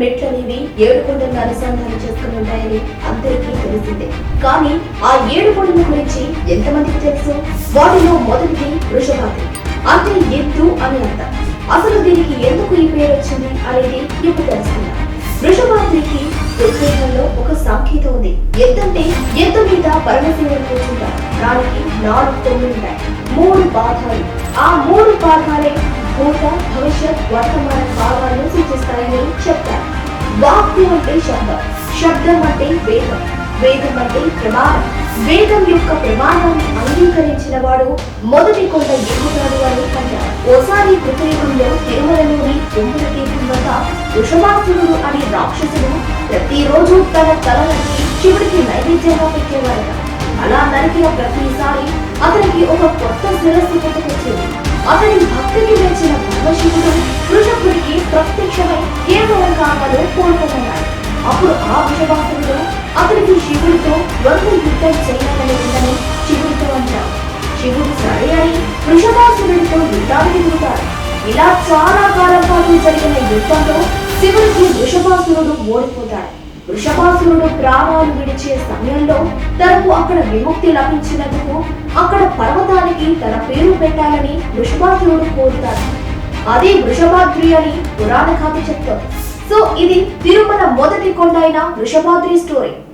మెట్లు అనేవి ఏడు కొండలను అనుసంధానం చేసుకుని ఉంటాయని అందరికీ తెలిసిందే. కానీ ఆ ఏడు కొండల గురించి ఎంతమందికి తెలుసు? వాటిలో మొదటిది వృషభాద్రి అంటే ఎత్తు అని అర్థం. అసలు దీనికి ఎందుకు ఈ పేరు వచ్చింది అనేది ఇప్పుడు తెలుసుకుందాం. వృషభాద్రికి ఋగ్వేదంలో ఒక సంకేతం ఉంది. ఎత్తంటే ఎత్తు మీద పరమశివుడు కూర్చుంటారు దానికి నాలుగు తొమ్మిది ఉంటాయి. మూడు పాదాలు. ఆ మూడు పాదాలే భూత భవిష్యత్ వర్తమాన భావాలను వాక్యం అంటే శబ్దం. శబ్దం అంటే వేదం. వేదం అంటే ప్రమాణం వేదం యొక్క ప్రమాణాన్ని అంగీకరించిన వాడు మొదటి కొండ ఎగుతాడు అని అంటారు. ఓసారి కృతయుగంలో తిరుమలలోని తొమ్మిది తీర్థం వద్ద వృషభాసురుడు అనే రాక్షసుడు ప్రతిరోజు తన తల శివుడికి నైవేద్యంగా పెట్టేవాడట. అలా నరికిన ప్రతిసారి అతనికి ఒక కొత్త శిరస్సు పుట్టుకొచ్చేది. అతని భక్తికి మెచ్చిన పరమశివుడు వృషభుడికి కేవలం కావాలో కోరుకోమన్నాడు అప్పుడు ఆ వృషభాసురుడు అతనికి శివుడితో వరకు యుద్ధం చేయాలని ఉందని శివుడితో అంటాడు శివుడు సరే అని వృషభాసురుడితో యుద్ధానికి దిగుతాడు. ఇలా చాలా కాలం పాటు జరిగిన యుద్ధంలో శివుడికి వృషభాసురుడు ఓడిపోతాడు. వృషభాసురుడు ప్రాణాలు విడిచే సమయంలో తనకు అక్కడ విముక్తి లభించినందుకు అక్కడ పర్వతానికి తన పేరు పెట్టాలని వృషభాసురుడు కోరుతాడు. అదే వృషభాద్రి అని పురాణ కథ చెప్తారు సో ఇది తిరుమల మొదటి కొండ అయిన వృషభాద్రి స్టోరీ